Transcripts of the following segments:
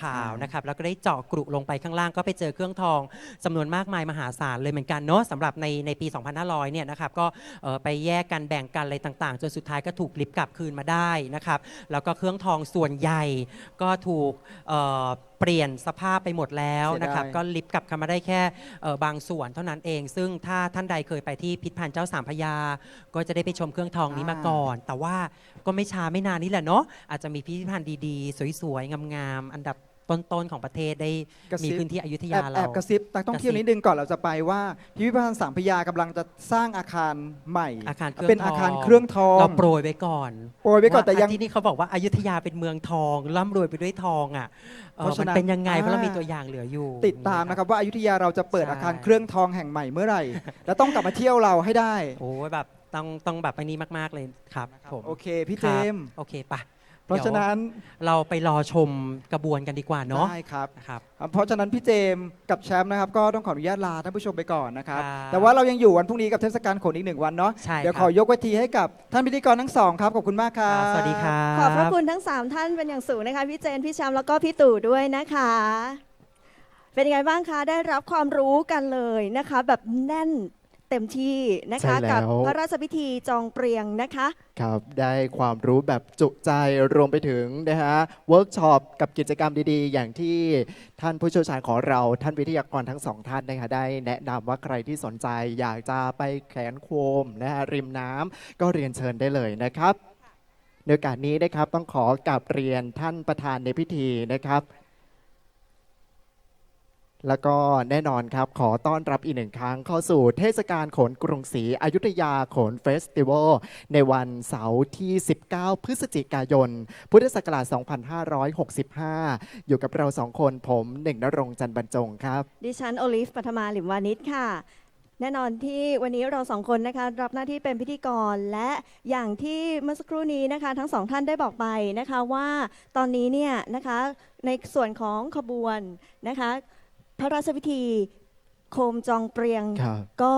ขาวๆนะครับแล้วก็ได้เจาะกรุลงไปข้างล่างก็ไปเจอเครื่องทองจำนวนมากมายมหาศาลเลยเหมือนกันเนาะสำหรับในในปี 2500 เนี่ยนะครับก็เอ่อไปแยกกันแบ่งกันอะไรต่างๆ จนสุดท้ายก็ถูกลิฟต์กลับคืนมาได้นะครับ แล้วก็เครื่องทองส่วนใหญ่ก็ถูกเอ่อ เปลี่ยนสภาพไปหมดแล้วนะครับเสียดายก็ลิฟต์กลับเข้ามาได้แค่เอ่อบางส่วนเท่านั้นเอง ซึ่งถ้าท่านใดเคยไปที่พิพิธภัณฑ์เจ้าสามพระยา ก็จะได้ไปชมเครื่องทองนี้มาก่อน แต่ว่าก็ไม่ช้าไม่นานนี่แหละเนาะอาจจะมีพิพิธภัณฑ์ดีๆ สวยๆงามๆอันดับ ต้นๆของประเทศได้กระซิมีบขึ้นที่อยุธแอยาบเราแอบกระซิบนักท่องเที่ยวกระซิบนิดนึงก่อนเราจะไปว่าพิพิธภัณฑ์สามพระยากำลังจะสร้างอาคารใหม่ อาคารเครื่องเป็นอาคารทอง เครื่องทองเราโปรยไว้ก่อนโปรยไว้ก่อนแต่ยังว่าที่นี่เขาบอกว่าอายุทยาเป็นเมืองทองร่ำรวยไปด้วยทองอะเอ่อเพราะฉะมันนั้นเป็นยังไงเพราะเราอ่ามีมีตัวอย่างเหลืออยู่ ติดตามนะครับว่าอายุทยาเราจะเปิดใช่ อาคารเครื่องทองแห่งใหม่เมื่อไหร่ แล้วต้องกลับมาเที่ยวเราให้ได้โอ้ยแบบต้องต้องแบบอันนี้มาก ๆ เลยครับผมโอเคพี่คเจรับมส์โอเคปะ เพราะฉะนั้นเดี๋ยวเราไปรอชมกระบวนกันดีกว่าเนาะได้ครับ นะครับ เพราะฉะนั้นพี่เจมส์กับแชมป์นะครับก็ต้องขออนุญาตลาท่านผู้ชมไปก่อนนะครับ ครับแต่ว่าเรายังอยู่วันพรุ่งนี้กับเทศกาลโขนอีกหนึ่งวันเนาะใช่เดี๋ยวคขรับอยกเวทีให้กับท่านพิธีกรทั้งสองครับขอบคุณมากคครัรับบสวัสดีครับ ขอบพระคุณทั้ง 3 ท่านเป็นอย่างสูงนะคะพี่เจนพี่แชมป์แล้วก็พี่ตู่ด้วยนะคะ เป็นยังไงบ้างคะได้รับความรู้กันเลยนะคะ แบบแน่น เต็มที่นะคะใช่แล้ว กัพระราชพิธีจองเปรียงนะคะ ครับ ได้ความรู้แบบจุใจรวมไปถึงนะฮะเวิร์กช็อปกับกิจกรรมดีๆ อย่างที่ท่านผู้เชี่ยวชาญของเรา ท่านวิทยากรทั้งสองท่านนะคะได้แนะนำว่าใครที่สนใจอยากจะไปแขวนโคมนะฮะริมน้ำก็เรียนเชิญได้เลยนะครับ ในโอกาสนี้นะครับต้องขอกราบเรียนท่านประธานในพิธีนะครับ แล้วก็แน่นอนครับ ขอต้อนรับอีกหนึ่งครั้งเข้าสู่เทศกาลโขนกรุงศรีอยุธยาโขนเฟสติวัลในวันเสาร์ที่ 19 พฤศจิกายน พุทธศักราช 2565 อยู่กับเราสองคนผมหนึ่งนรงจันทร์บรรจงครับ ดิฉันโอลิฟปัทมาหลิมวานิชค่ะ แน่นอนที่วันนี้เราสองคนนะคะรับหน้าที่เป็นพิธีกรและอย่างที่เมื่อสักครู่นี้นะคะ ทั้งสองท่านได้บอกไปนะคะว่าตอนนี้เนี่ยนะคะในส่วนของขบวนนะคะ พระราชพิธีโคมจองเปรียง ครับ ก็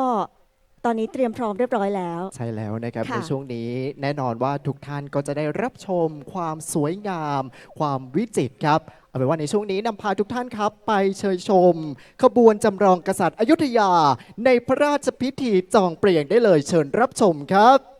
ตอนนี้เตรียมพร้อมเรียบร้อยแล้ว ใช่แล้วนะครับ ค่ะในช่วงนี้แน่นอนว่าทุกท่านก็จะได้รับชมความสวยงาม ความวิจิตรครับ เอาเป็นว่าในช่วงนี้นำพาทุกท่านครับ ไปเชิญชม ขบวนจำลองกษัตริย์อยุธยา ในพระราชพิธีจองเปลี่ยงได้เลยเชิญรับชมครับ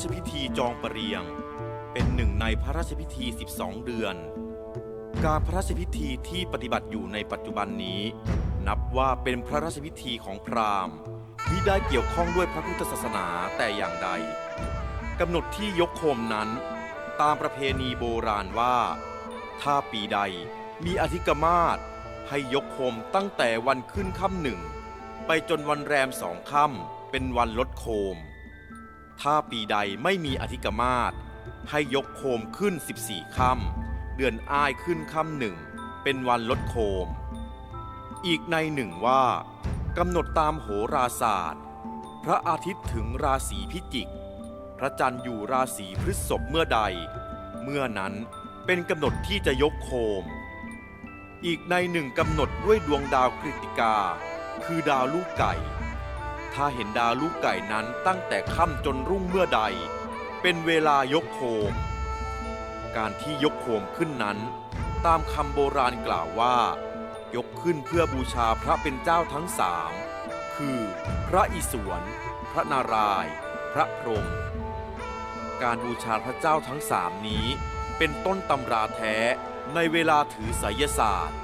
ชพิธีจองประเรียง เป็นหนึ่งในพระราชพิธี 12 เดือน การพระราชพิธีที่ปฏิบัติอยู่ในปัจจุบันนี้ นับว่าเป็นพระราชพิธีของพราหมณ์มิได้เกี่ยวข้องด้วยพระพุทธศาสนาแต่อย่างใดกำหนดที่ยกโคมนั้น ตามประเพณีโบราณว่า ถ้าปีใดมีอธิกมาศให้ยกโคมตั้งแต่วันขึ้นค่ำหนึ่ง ไปจนวันแรมสองค่ำเป็นวันลดโคม ถ้าปีใดไม่มีอธิกมาศให้ยกโคมขึ้น 14ค่ำเดือนอ้ายขึ้นค่ำหนึ่ง เป็นวันลดโคม อีกในหนึ่งว่ากำหนดตามโหราศาสตร์ พระอาทิตย์ถึงราศีพิจิก พระจันทร์อยู่ราศีพฤษภเมื่อใด เมื่อนั้นเป็นกำหนดที่จะยกโคม อีกในหนึ่งกำหนดด้วยดวงดาวกฤติกา คือดาวลูกไก่ ถ้าเห็นดาวลูกไก่นั้นตั้งแต่ค่ำจนรุ่งเมื่อใด เป็นเวลายกโคม การที่ยกโคมขึ้นนั้น ตามคำโบราณกล่าวว่า ยกขึ้นเพื่อบูชาพระเป็นเจ้าทั้งสามคือ พระอิศวร พระนารายณ์พระพรหมการบูชาพระเจ้าทั้งสามนี้ เป็นต้นตำราแท้ในเวลาถือไสยศาสตร์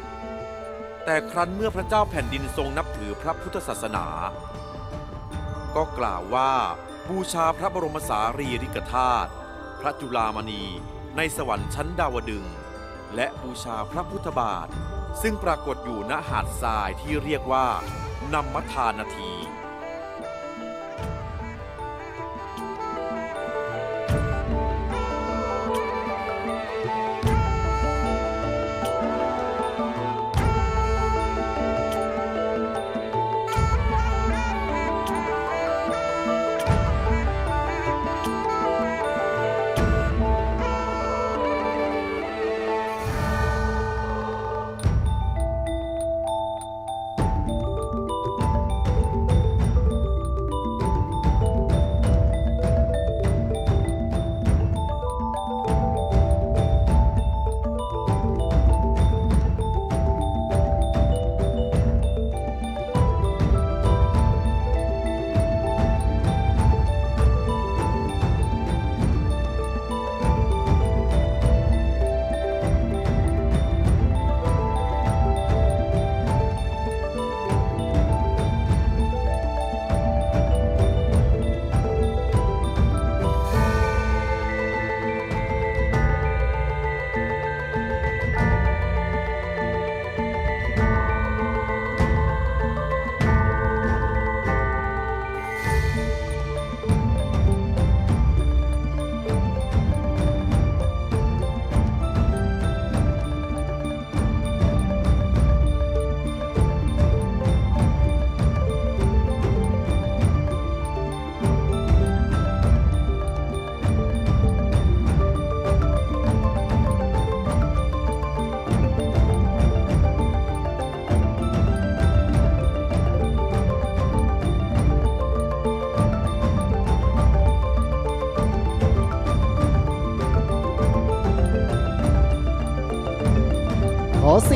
แต่ครั้นเมื่อพระเจ้าแผ่นดินทรงนับถือพระพุทธศาสนา ก็กล่าวว่าบูชาพระบรมสารีริกธาตุพระจุลามณีในสวรรค์ชั้นดาวดึง และบูชาพระพุทธบาท ซึ่งปรากฏอยู่ณหาดทรายที่เรียกว่านัมมทานาที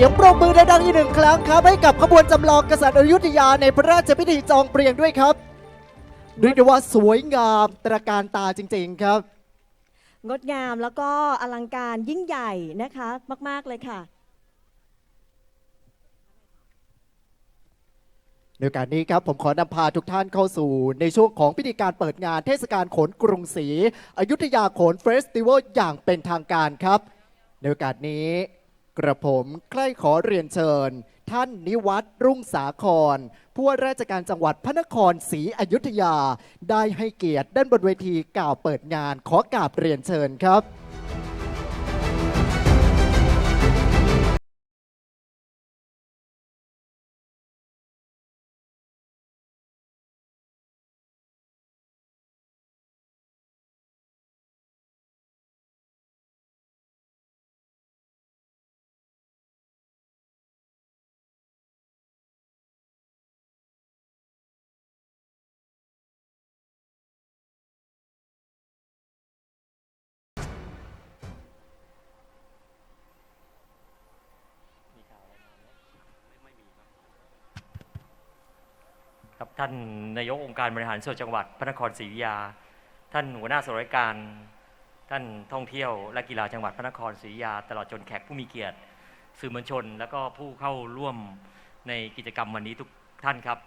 สียงปรบมือดังๆอีกหนึ่งครั้งครับ ให้กับขบวนจำลองกษัตริย์อยุธยาในพระราชพิธีจองเปรียงด้วยครับเรียกได้ว่าสวยงามตระการตาจริง ๆครับ งดงามแล้วก็อลังการยิ่งใหญ่นะคะ มาก ๆ เลยค่ะ ในโอกาสนี้ครับผมขอนำพาทุกท่านเข้าสู่ในช่วงของพิธีการเปิดงานเทศกาลโขนกรุงศรีอยุธยาโขนเฟสติวัลอย่างเป็นทางการครับ ในโอกาสนี้ กระผมใคร่ขอเรียนเชิญ ท่านนิวัตรรุ่งสาคร ผู้ว่าราชการจังหวัดพระนครศรีอยุธยา ได้ให้เกียรติด้านบนเวทีกล่าวเปิดงานขอกราบเรียนเชิญครับ ท่านนายกองค์การบริหารส่วนจังหวัดพระนครศรีอยุธยา ท่านหัวหน้าส่วนราชการ ท่านท่องเที่ยวและกีฬาจังหวัดพระนครศรีอยุธยา ตลอดจนแขกผู้มีเกียรติ สื่อมวลชน และก็ผู้เข้าร่วมในกิจกรรมวันนี้ทุกท่านครับ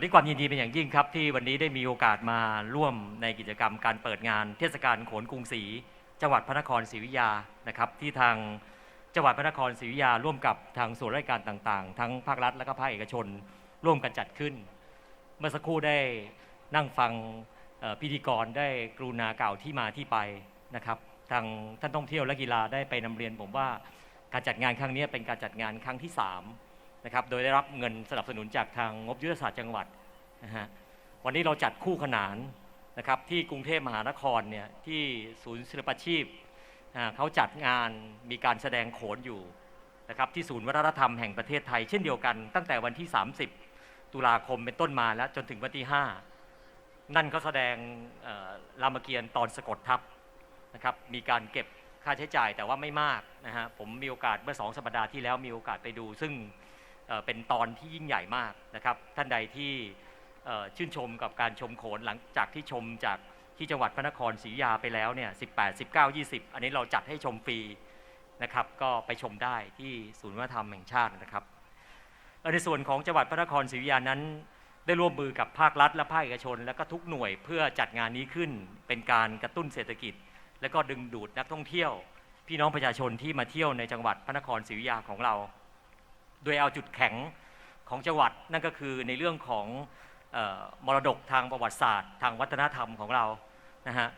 ด้วยความยินดีเป็นอย่างยิ่งครับ ที่วันนี้ได้มีโอกาสมาร่วมในกิจกรรมการเปิดงาน เทศกาลโขนกรุงศรีจังหวัดพระนครศรีอยุธยานะครับที่ทางจังหวัดพระนครศรีอยุธยาร่วมกับทางส่วนราชการต่างๆ ทั้งภาครัฐและก็ภาคเอกชน ร่วมกันจัดขึ้น เมื่อสักครู่ได้นั่งฟังพิธีกรได้กรุณากล่าวที่มาที่ไปนะครับทางท่านท่องเที่ยวและกีฬาได้ไปนำเรียนผมว่าการจัดงานครั้งนี้เป็นการจัดงานครั้งที่3นะครับโดยได้รับเงินสนับสนุนจากทางงบยุทธศาสตร์จังหวัดนะฮะวันนี้เราจัดคู่ขนานนะครับที่กรุงเทพมหานครเนี่ยที่ศูนย์ศิลปาชีพเขาจัดงานมีการแสดงโขนอยู่นะครับที่ศูนย์วัฒนธรรมแห่งประเทศไทย เช่นเดียวกันตั้งแต่วันที่ 30 ตุลาคมเป็นต้นมาแล้วจนถึงวันที่ 5 นั่นก็แสดงรามเกียรติ์ตอนสะกดทับนะครับมีการเก็บค่าใช้จ่ายแต่ว่าไม่มากนะฮะผมมีโอกาสเมื่อสองสัปดาห์ที่แล้วมีโอกาสไปดู ซึ่งเเป็นตอนที่ยิ่งใหญ่มากนะครับท่านใดที่ชื่นชมกับการชมโขนหลังจากที่ชมจากที่จังหวัดพระนครศรีอยุธยาไปแล้วเนี่ย18 19 20 อันนี้เราจัดให้ชมฟรีนะครับก็ไปชมได้ที่ศูนย์วัฒนธรรมแห่งชาตินะครับ ในส่วนของจังหวัดพระนครศรีอยุธยานั้น ได้ร่วมมือกับภาครัฐ และภาคเอกชน และก็ทุกหน่วยเพื่อจัดงานนี้ขึ้นเป็นการกระตุ้นเศรษฐกิจ และก็ดึงดูดนักท่องเที่ยว พี่น้องประชาชนที่มาเที่ยวในจังหวัดพระนครศรีอยุธยาของเรา โดยเอาจุดแข็งของจังหวัดนั่นก็คือในเรื่องของออมรดกทางประวัติศาสตร์ ทางวัฒนธรรมของเรานะฮะ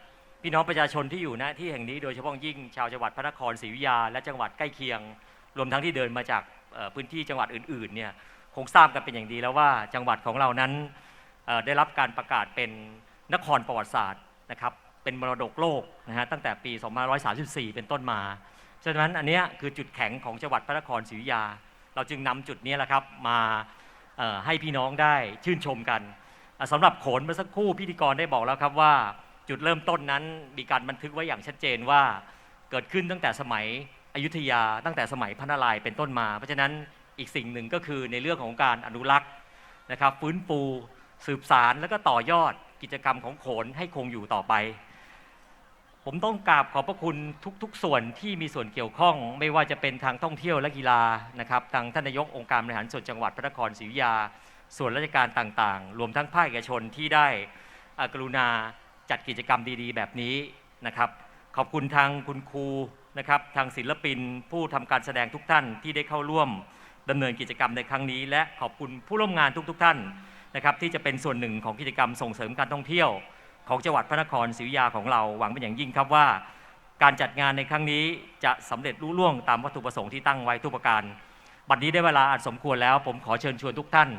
พี่น้องประชาชนที่อยู่ณที่แห่งนี้โดยเฉพาะยิ่งชาวจังหวัดพระนครศรีอยุธยาและจังหวัดใกล้เคียง รวมทั้งที่เดินมาจาก พื้นที่จังหวัดอื่นๆเนี่ยคงทราบกันเป็นอย่างดีแล้วว่าจังหวัดของเรานั้นได้รับการประกาศเป็นนครประวัติศาสตร์นะครับเป็นมรดกโลกนะฮะตั้งแต่ปี 2534 เป็นต้นมาฉะนั้นอันนี้คือจุดแข็งของจังหวัดพระนครศรีอยุธยา เราจึงนำจุดนี้แหละครับมาให้พี่น้องได้ชื่นชมกันอะสำหรับโขนเมื่อสักครู่พิธีกรได้บอกแล้วครับว่าจุดเริ่มต้นนั้นมีการบันทึกไว้อย่างชัดเจนว่าเกิดขึ้นตั้งแต่สมัย อยุธยาตั้งแต่สมัยพระนารายณ์เป็นต้นมา เพราะฉะนั้นอีกสิ่งหนึ่งก็คือในเรื่องของการอนุรักษ์นะครับฟื้นฟูสืบสารและก็ต่อยอดกิจกรรมของโขนให้คงอยู่ต่อไป ผมต้องกราบขอบพระคุณทุก ๆ ส่วนที่มีส่วนเกี่ยวข้อง ไม่ว่าจะเป็นทางท่องเที่ยวและกีฬานะครับทางท่านนายกองค์การบริหารส่วนจังหวัดพระนครศรีอยุธยา ส่วนราชการต่างๆ รวมทั้งภาคเอกชนที่ได้อากรุณาจัดกิจกรรมดีๆ แบบนี้นะครับ ขอบคุณทางคุณครู นะครับทางศิลปินผู้ทำการแสดงทุกท่านที่ได้เข้าร่วมดำเนินกิจกรรมในครั้งนี้ และขอบคุณผู้ร่วมงานทุกๆท่านนะครับที่จะเป็นส่วนหนึ่งของกิจกรรมส่งเสริมการท่องเที่ยว ของจังหวัดพระนครศรีอยุธยาของเราหวังเป็นอย่างยิ่งครับว่า การจัดงานในครั้งนี้จะสำเร็จรุ่ล่วงตามวัตถุประสงค์ที่ตั้งไว้ทุกประการ บัดนี้ได้เวลาอันสมควรแล้ว ผมขอเชิญชวนทุกท่าน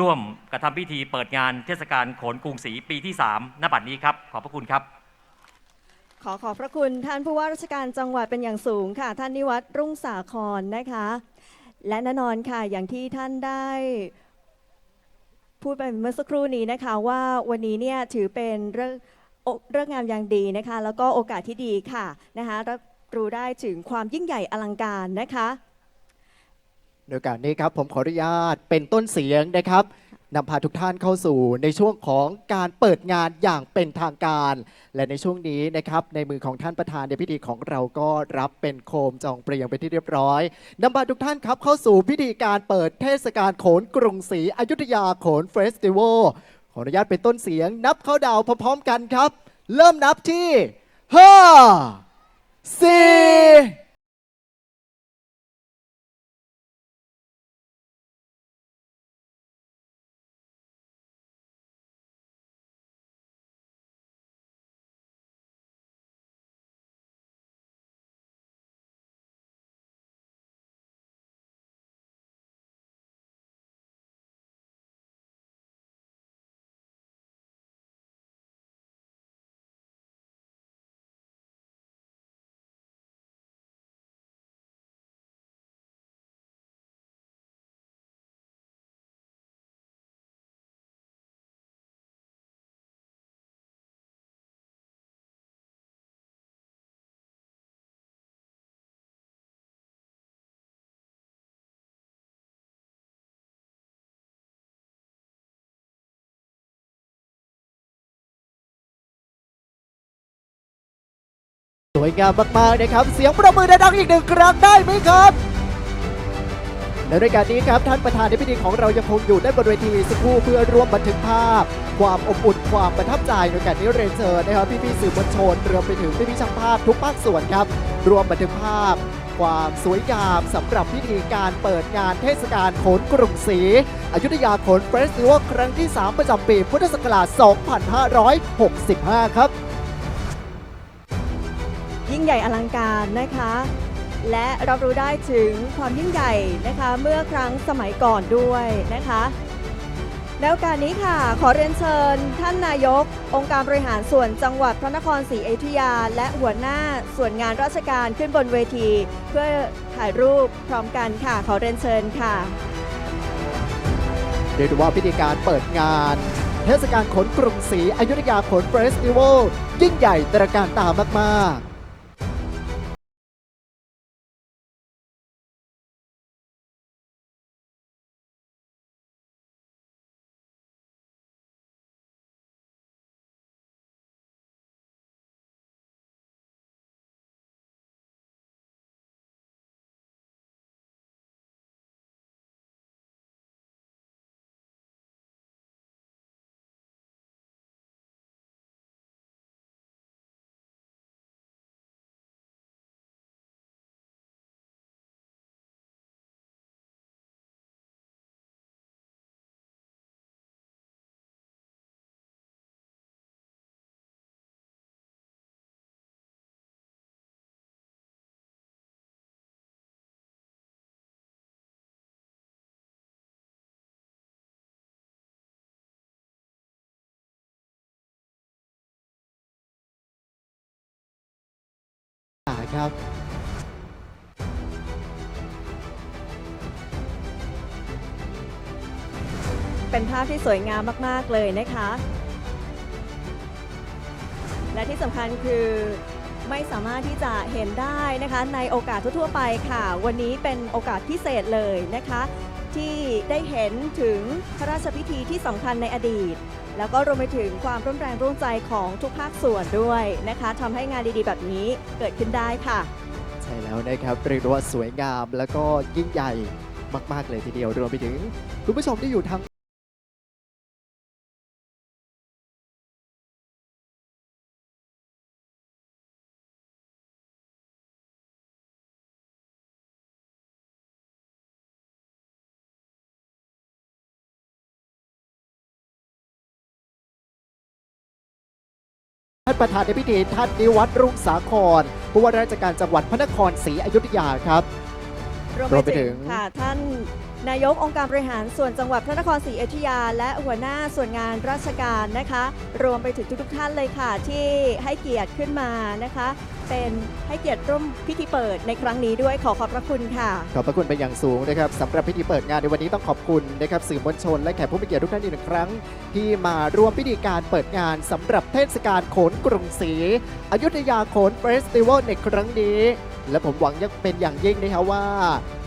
ร่วมกระทำพิธีเปิดงานเทศกาลโขนกรุงศรีปีที่ 3 ณบัดนี้ครับขอบพระคุณครับ ขอขอบพระคุณท่านผู้ว่าราชการจังหวัดเป็นอย่างสูงค่ะ ท่านนิวัฒน์รุ่งสาครนะคะ และแน่นอนค่ะอย่างที่ท่านได้พูดไปเมื่อสักครู่นี้นะคะว่าวันนี้เนี่ยถือเป็นเรื่องเรื่องงามอย่างดีนะคะ แล้วก็โอกาสที่ดีค่ะนะคะรับรู้ได้ถึงความยิ่งใหญ่อลังการนะคะในโอกาสนี้ครับผมขออนุญาตเป็นต้นเสียงนะครับ นำพาทุกท่านเข้าสู่ในช่วงของการเปิดงานอย่างเป็นทางการ และในช่วงนี้นะครับในมือของท่านประธานในพิธีของเราก็รับเป็นโคมจองเปรียงไปที่เรียบร้อยนำพาทุกท่านครับเข้าสู่พิธีการเปิดเทศกาลโขนกรุงศรีอยุธยาโขนเฟสติวัลขออนุญาตเป็นต้นเสียง นับเข้าดาวพร้อมๆกันครับ เริ่มนับที่ห้าสี่ สวยงามมากๆนะครับ เสียงประมือดังๆอีกหนึ่งครั้งได้ไหมครับ และรายการนี้ครับท่านประธานในพิธีของเรายังคงอยู่ด้านบนเวทีสักครู่เพื่อร่วมบันทึกภาพ ความอบอุ่นความประทับใจในโอกาสนี้เรนเชิญนะครับพี่ๆสื่อมวลชนรวมไปถึงพี่ๆช่างภาพทุกภาคส่วนครับรวมบันทึกภาพ ความสวยงามสำหรับพิธีการเปิดงานเทศกาลโขนกรุงศรีอยุธยาโขนเฟสติวัลครั้งที่ 3 ประจำปีพุทธศักราช 2565 ครับ ยิ่งใหญ่อลังการนะคะ และรับรู้ได้ถึงความยิ่งใหญ่นะคะ เมื่อครั้งสมัยก่อนด้วยนะคะแล้วการนี้ค่ะ ขอเรียนเชิญ ท่านนายก องค์การบริหารส่วนจังหวัดพระนครศรีอยุธยา และหัวหน้าส่วนงานราชการขึ้นบนเวที เพื่อถ่ายรูปพร้อมกันค่ะ ขอเรียนเชิญค่ะเรียกได้ว่าพิธีการเปิดงาน เทศกาลขนกรุงศรีอยุธยาขนเฟสติวัลยิ่งใหญ่ตระการตามากๆ ครับเป็นภาพที่สวยงามมาก ๆ เลยนะคะ และที่สำคัญคือไม่สามารถที่จะเห็นได้นะคะในโอกาสทั่ว ๆ ไปค่ะ วันนี้เป็นโอกาสพิเศษเลยนะคะ ที่ได้เห็นถึงพระราชพิธีที่สำคัญในอดีต แล้วก็รวมไปถึงความร่วมแรงร่วมใจของทุกภาคส่วนด้วยนะคะทำให้งานดีๆ แบบนี้เกิดขึ้นได้ค่ะ ใช่แล้วนะครับเรียกได้ว่าสวยงามแล้วก็ยิ่งใหญ่มาก ๆ เลยทีเดียวรวมไปถึงคุณผู้ชมที่อยู่ทาง ประธานในพิธีท่านนิวัตรรุ่งสาครผู้ว่าราชการจังหวัดพระนครศรีอยุธยาครับ รวมรวมไปไปถึถึงงค่ะท่านนายกองค์การบริหารส่วนจังหวัดพระนครศรีอยุธยา และหัวหน้าส่วนงานราชการนะคะ รวมไปถึงทุกๆท่านเลยค่ะ ที่ให้เกียรติขึ้นมานะคะ เป็นให้เกียรติร่วมพิธีเปิดในครั้งนี้ด้วยขอขอบพระคุณค่ะ ขอบพระคุณเป็นอย่างสูงนะครับสำหรับพิธีเปิดงานในวันนี้ต้องขอบคุณนะครับสื่อมวลชน และแขกผู้มีเกียรติทุกท่านอีกหนึ่งครั้ง ที่มาร่วมพิธีการเปิดงานสำหรับเทศกาลโขนกรุงศรีอยุธยาโขนเฟสติวัลในครั้งนี้ และผมหวังยังเป็นอย่างยิ่งนะครับว่า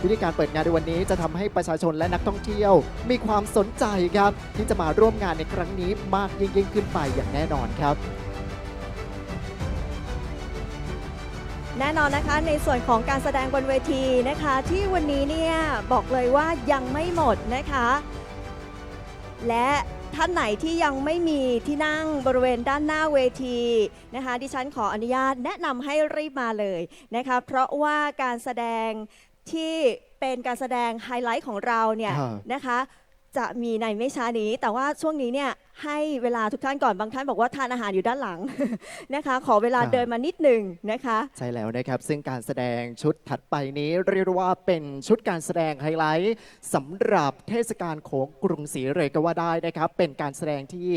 พิธีการเปิดงานในวันนี้จะทำให้ประชาชนและนักท่องเที่ยว มีความสนใจครับที่จะมาร่วมงานในครั้งนี้มากยิ่งยิ่งขึ้นไปอย่างแน่นอนครับแน่นอนนะคะในส่วนของการแสดงบนเวทีนะคะ ที่วันนี้เนี่ยบอกเลยว่ายังไม่หมดนะคะ และ ท่านไหนที่ยังไม่มีที่นั่งบริเวณด้านหน้าเวทีนะคะ ดิฉันขออนุญาตแนะนำให้รีบมาเลยนะคะ เพราะว่าการแสดงที่เป็นการแสดงไฮไลท์ของเราเนี่ยครับ นะคะ จะมีในไม่ช้านี้ แต่ว่าช่วงนี้เนี่ยให้เวลาทุกท่านก่อนบางท่านบอกว่าทานอาหารอยู่ด้านหลัง นะคะ ขอเวลาเดินมานิดหนึ่งนะคะ ใช่แล้วนะครับ ซึ่งการแสดงชุดถัดไปนี้เรียกว่าเป็นชุดการแสดงไฮไลท์สำหรับเทศกาลโขงกรุงศรีเลยก็ว่าได้นะครับ เป็นการแสดงที่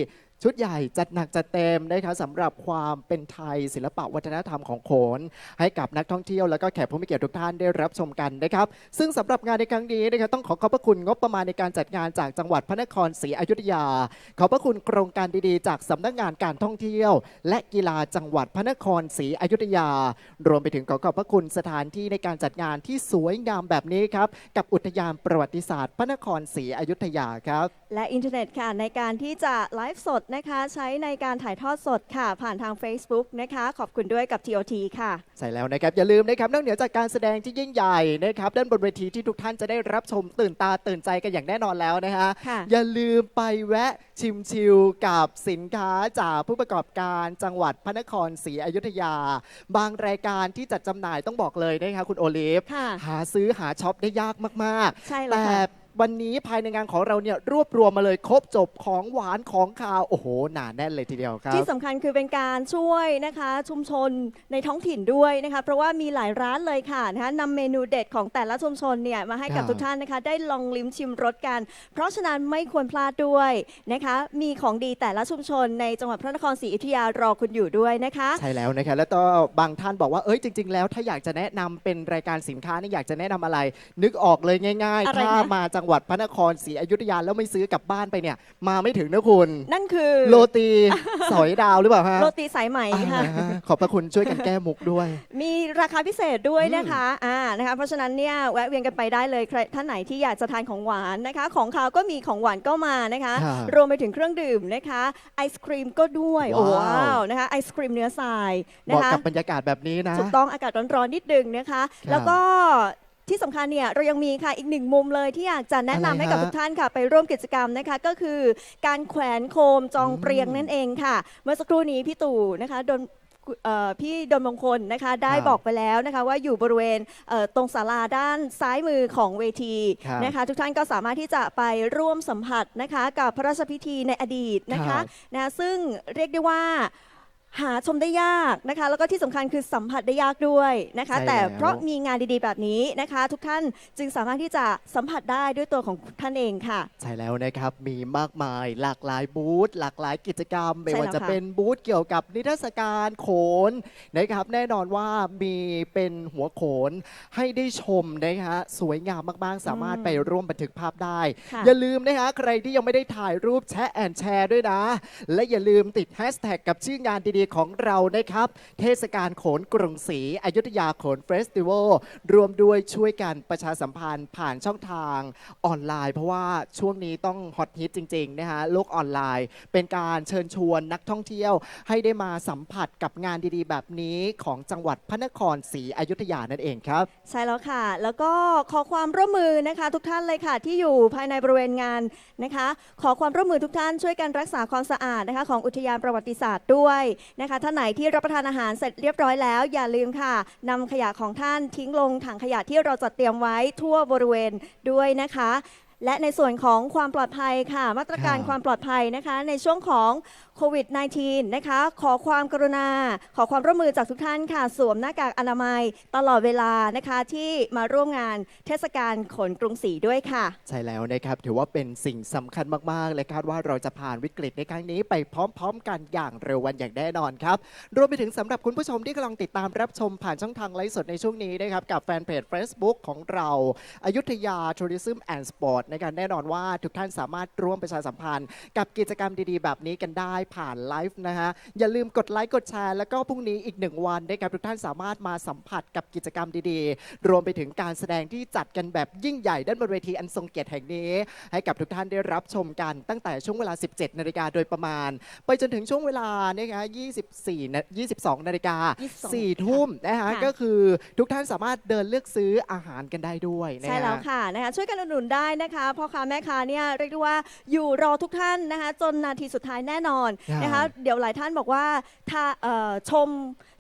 ชุดใหญ่จัดหนักจัดเต็มนะครับสำหรับความเป็นไทยศิลปะวัฒนธรรมของโขน ให้กับนักท่องเที่ยวแล้วก็แขกผู้มีเกียรติทุกท่านได้รับชมกันนะครับ ซึ่งสำหรับงานในครั้งนี้นะครับต้องขอขอบพระคุณงบประมาณในการจัดงานจากจังหวัดพระนครศรีอยุธยา ขอบพระคุณโครงการดีๆ จากสำนักงานการท่องเที่ยว และกีฬาจังหวัดพระนครศรีอยุธยา รวมไปถึงขอขอบพระคุณสถานที่ในการจัดงานที่สวยงามแบบนี้ครับกับอุทยานประวัติศาสตร์ พระนครศรีอยุธยาครับ และอินเทอร์เน็ตค่ะในการที่จะไลฟ์สดนะคะ ใช้ในการถ่ายทอดสดค่ะ ผ่านทาง Facebook นะคะ ขอบคุณด้วยกับ TOT ค่ะใช่แล้วนะครับ อย่าลืมนะครับนอกเหนือจากการแสดงที่ยิ่งใหญ่นะครับด้านบนเวทีที่ทุกท่านจะได้รับชมตื่นตาตื่นใจกันอย่างแน่นอนแล้วนะฮะค่ะ อย่าลืมไปแวะชิมชิลกับสินค้าจากผู้ประกอบการจังหวัดพระนครศรีอยุธยา บางรายการที่จัดจำหน่ายต้องบอกเลยนะคะคุณโอลิฟ ค่ะ หาซื้อหาช็อปได้ยากมากใช่ๆแล้วแต่ค่ะ วันนี้ภายในงานของเราเนี่ยรวบรวมมาเลยครบจบของหวานของคาว โอ้โห หนาแน่นเลยทีเดียวครับ ที่สำคัญคือเป็นการช่วยนะคะชุมชนในท้องถิ่นด้วยนะคะ เพราะว่ามีหลายร้านเลยค่ะนะคะนำเมนูเด็ดของแต่ละชุมชนเนี่ยมาให้กับครับ ทุกท่านนะคะ ได้ลองลิ้มชิมรสกัน เพราะฉะนั้นไม่ควรพลาดด้วยนะคะ มีของดีแต่ละชุมชนในจังหวัดพระนครศรีอยุธยารอคุณอยู่ด้วยนะคะ ใช่แล้วนะครับแล้วก็บางท่านบอกว่าเอ้ยจริง ๆ แล้วถ้าอยากจะแนะนำเป็นรายการสินค้านี่อยากจะแนะนำอะไร นึกออกเลยง่ายอะไรๆถ้านะมาจังหวัดพระนครศรีอยุธยาแล้วไม่ซื้อกลับบ้านไปเนี่ย มาไม่ถึงนะคุณ นั่นคือโรตีสอยดาวหรือเปล่าฮะโรตีสายไหมค่ะ อ่าขอบพระคุณช่วยกันแก้มุกด้วย มีราคาพิเศษด้วยนะคะอ่านะคะเพราะฉะนั้นเนี่ยแวะเวียนกันไปได้เลยใครท่านไหนที่อยากจะทานของหวานนะคะ ของขาวก็มีของหวานก็มานะคะ ครับรวมไปถึงเครื่องดื่มนะคะไอศครีมก็ด้วยโอ้ว้าวว้าวนะคะไอศครีมเนื้อทรายเหนะมาะคะกับบรรยากาศแบบนี้นะ ถูกต้องอากาศร้อนๆนิดนึงนะคะ แล้วก็ ที่สำคัญเนี่ยเรายังมีค่ะอีกหนึ่งมุมเลยที่อยากจะแนะนำอะไรฮะให้กับทุกท่านค่ะ ไปร่วมกิจกรรมนะคะ ก็คือการแขวนโคมจองเปรียงอืมนั่นเองค่ะ เมื่อสักครู่นี้พี่ตู่นะคะดนเอ่อพี่ดนมงคลนะคะ ได้ครับบอกไปแล้วนะคะ ว่าอยู่บริเวณเอ่อตรงศาลาด้านซ้ายมือของเวทีครับนะคะ ทุกท่านก็สามารถที่จะไปร่วมสัมผัสนะคะ กับพระราชพิธีในอดีตนะครัคะบ นะซึ่งเรียกได้ว่า หาชมได้ยากนะคะ แล้วก็ที่สำคัญคือสัมผัสได้ยากด้วยนะคะ ใช่แต่แล้ว เพราะมีงานดีๆแบบนี้นะคะ ทุกท่านจึงสามารถที่จะสัมผัสได้ด้วยตัวของท่านเองค่ะ ใช่แล้วนะครับ มีมากมายหลากหลายบูธหลากหลายกิจกรรม ไม่ใช่ว่าแล้วจะค่ะเป็นบูธเกี่ยวกับนิทรรศการโขนนะครับ แน่นอนว่ามีเป็นหัวโขนให้ได้ชมนะฮะสวยงามมากๆ สามารถไปร่วมบันทึกภาพได้ ค่ะ อย่าลืมนะฮะใครที่ยังไม่ได้ถ่ายรูปแชะแอนแชร์ด้วยนะ และอย่าลืมติดแฮชแท็กกับชื่องานดีๆของเรานะครับ เทศกาลโขนกรุงศรีอยุธยาโขนเฟสติวัลรวมด้วยช่วยกันประชาสัมพันธ์ผ่านช่องทางออนไลน์ เพราะว่าช่วงนี้ต้องฮอตฮิตจริงๆนะฮะโลกออนไลน์ เป็นการเชิญชวนนักท่องเที่ยว ให้ได้มาสัมผัสกับงานดีๆ แบบนี้ของจังหวัดพระนครศรีอยุธยานั่นเองครับ ใช่แล้วค่ะ แล้วก็ขอความร่วมมือนะคะทุกท่านเลยค่ะ ที่อยู่ภายในบริเวณงานนะคะ ขอความร่วมมือทุกท่านช่วยกันรักษาความสะอาดนะคะ ของอุทยานประวัติศาสตร์ด้วยนะคะท่านไหนที่รับประทานอาหารเสร็จเรียบร้อยแล้ว อย่าลืมค่ะนำขยะของท่านทิ้งลงถังขยะที่เราจัดเตรียมไว้ทั่วบริเวณด้วยนะคะและในส่วนของความปลอดภัยค่ะ มาตรการครับความปลอดภัยนะคะ ในช่วงของโควิด -19 นะคะ ขอความกรุณา ขอความร่วมมือจากทุกท่านค่ะ สวมหน้ากากอนามัยตลอดเวลานะคะที่มาร่วมงานเทศกาลขนกรุงศรีด้วยค่ะ ใช่แล้วนะครับ ถือว่าเป็นสิ่งสำคัญมาก ๆ และคาดว่าเราจะผ่านวิกฤตในครั้งนี้ไปพร้อม ๆ กันอย่างเร็ววันอย่างแน่นอนครับ รวมไปถึงสำหรับคุณผู้ชมที่กำลังติดตามรับชมผ่านช่องทางไลฟ์สดในช่วงนี้นะครับกับแฟนเพจ Facebook ของเราอายุทยา Tourism and Sport ในการแน่นอนว่าทุกท่านสามารถร่วมประชาสัมพันธ์ กับกิจกรรมดีๆ แบบนี้กันได้ผ่านไลฟ์นะฮะ อย่าลืมกดไลค์กดแชร์แล้วก็พรุ่งนี้อีกหนึ่งวันนะครับทุกท่านสามารถมาสัมผัสกับกิจกรรมดีๆ รวมไปถึงการแสดงที่จัดกันแบบยิ่งใหญ่ด้านบนเวทีอันทรงเกียรติแห่งนี้ ให้กับทุกท่านได้รับชมกันตั้งแต่ช่วงเวลา 17 นาฬิกาโดยประมาณ ไปจนถึงช่วงเวลานะคะ24นะ22 นาฬิกา22 4ทุ่มนะคะค่ะก็คือทุกท่านสามารถเดินเลือกซื้ออาหารกันได้ด้วยนะฮะใช่แล้วค่ะนะคะช่วยกันอุดหนุนได้นะคะพ่อค้าแม่ค้าเนี่ยเรียกได้ว่าอยู่รอทุกท่านนะคะจนนาทีสุดท้ายแน่นอนนะครัคะบเดี๋ยวหลายท่านบอกว่าถ้าเอ่อชม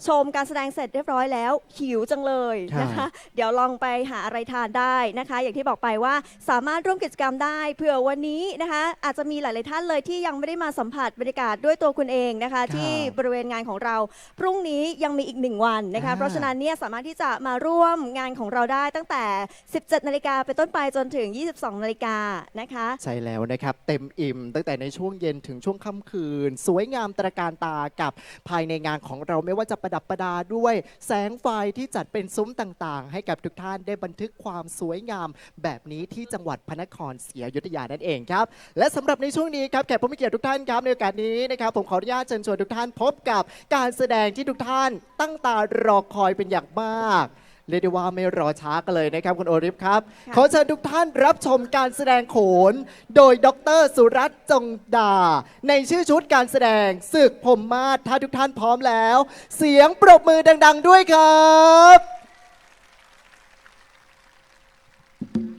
ชมการแสดงเสร็จเรียบร้อยแล้ว หิวจังเลยนะคะ เดี๋ยวลองไปหาอะไรทานได้นะคะ อย่างที่บอกไปว่าสามารถร่วมกิจกรรมได้เผื่อวันนี้นะคะ อาจจะมีหลาย ๆ ท่านเลยที่ยังไม่ได้มาสัมผัสบรรยากาศด้วยตัวคุณเองนะคะ ที่บริเวณงานของเรา พรุ่งนี้ยังมีอีกหนึ่งวันนะคะอ่าเพราะฉะนั้นเนี่ยสามารถที่จะมาร่วมงานของเราได้ตั้งแต่ 17 นาฬิกาเป็นต้นไปจนถึง 22 นาฬิกานะคะ ใช่แล้วนะครับ เต็มอิ่ม ตั้งแต่ในช่วงเย็นถึงช่วงค่ำคืน สวยงามตระการตากับภายในงานของเราไม่ว่าจะประดับประดาด้วย แสงไฟที่จัดเป็นซุ้มต่างๆ ให้กับทุกท่านได้บันทึกความสวยงาม แบบนี้ที่จังหวัดพระนครศรีอยุธยานั่นเองครับ และสำหรับในช่วงนี้ครับแขกผู้มีเกียรติทุกท่านครับในโอกาสนี้นะครับผมขออนุญาตเชิญชวนทุกท่านพบกับการแสดงที่ทุกท่านตั้งตารอคอยเป็นอย่างมาก เรียกได้ว่าไม่รอช้ากันเลยนะครับคุณโอริฟครับ ขอเชิญทุกท่านรับชมการแสดงโขน โดยดรสุรัตน์จงดา ในชื่อชุดการแสดงศึกพมมาศถ้าทุกท่านพร้อมแล้ว เสียงปรบมือดัง ๆ ด้วยครับ Thank you.